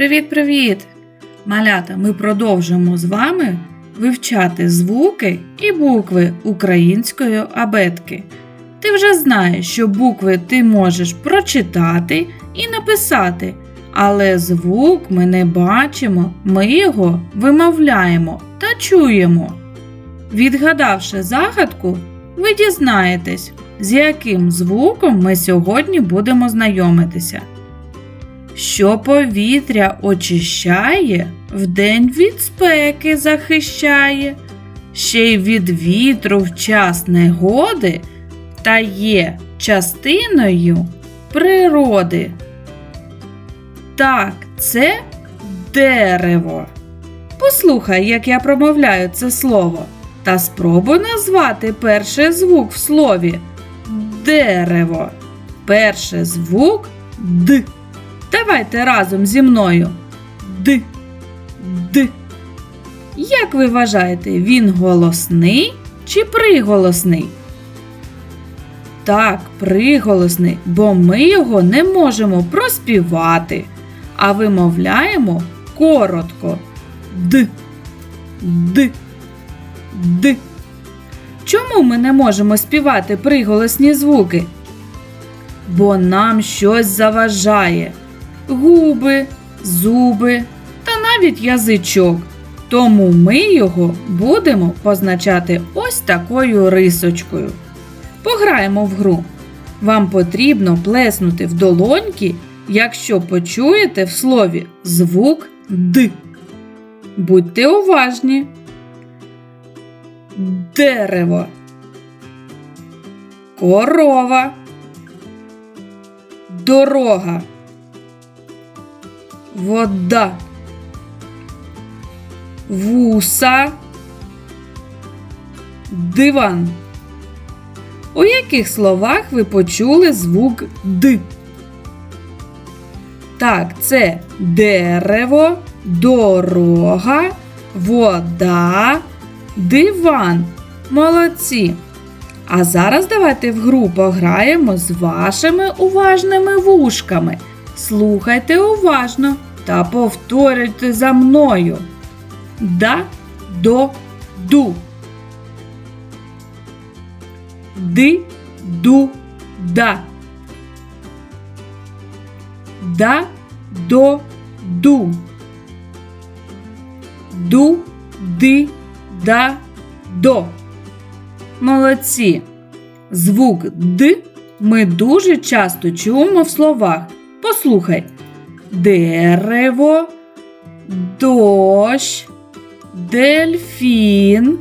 Привіт-привіт! Малята, ми продовжимо з вами вивчати звуки і букви української абетки. Ти вже знаєш, що букви ти можеш прочитати і написати, але звук ми не бачимо, ми його вимовляємо та чуємо. Відгадавши загадку, ви дізнаєтесь, з яким звуком ми сьогодні будемо знайомитися що повітря очищає, вдень від спеки захищає, ще й від вітру в час негоди та є частиною природи. Так, це дерево. Послухай, як я промовляю це слово, та спробуй назвати перший звук в слові дерево. Перший звук Д. Давайте разом зі мною. Д. Д. Як ви вважаєте, він голосний чи приголосний? Так, приголосний, бо ми його не можемо проспівати, а вимовляємо коротко. Д. Д. Д. Чому ми не можемо співати приголосні звуки? Бо нам щось заважає губи, зуби та навіть язичок. Тому ми його будемо позначати ось такою рисочкою. Пограємо в гру. Вам потрібно плеснути в долоньки, якщо почуєте в слові звук Д. Будьте уважні. Дерево. Корова. Дорога вода, вуса, диван. У яких словах ви почули звук Д? Так, це дерево, дорога, вода, диван. Молодці. А зараз давайте в гру пограємо з вашими уважними вушками. Слухайте уважно та повторюйте за мною. Да, до, ду. Ди, ду, да. Да, до, ду. Ду, ди, да, до. Молодці. Звук Д ми дуже часто чуємо в словах. Послухай дерево, дощ, дельфін,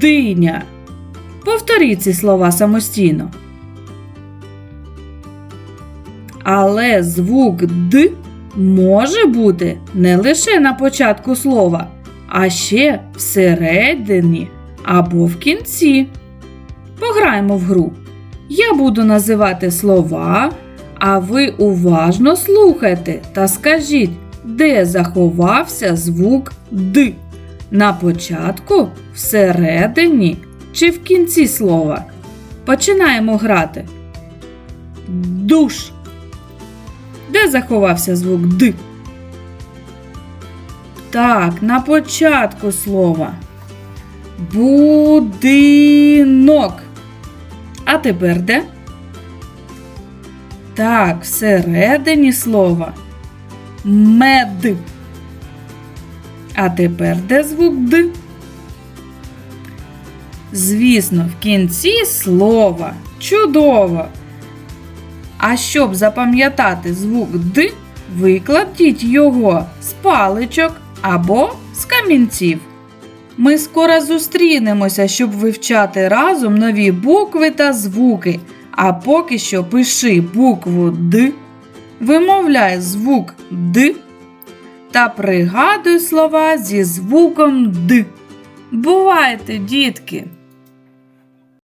диня. Повторіть ці слова самостійно. Але звук Д може бути не лише на початку слова, а ще всередині або в кінці. Пограємо в гру. Я буду називати слова, а ви уважно слухайте та скажіть, де заховався звук Д. На початку, всередині чи в кінці слова. Починаємо грати. Душ. Де заховався звук Д? Так, на початку слова. Будинок. А тепер де? Так, всередині слова мед. А тепер де звук Д? Звісно, в кінці слова. Чудово! А щоб запам'ятати звук Д, викладіть його з паличок або з камінців. Ми скоро зустрінемося, щоб вивчати разом нові букви та звуки. А поки що пиши букву Д, вимовляй звук Д та пригадуй слова зі звуком Д. Бувайте, дітки!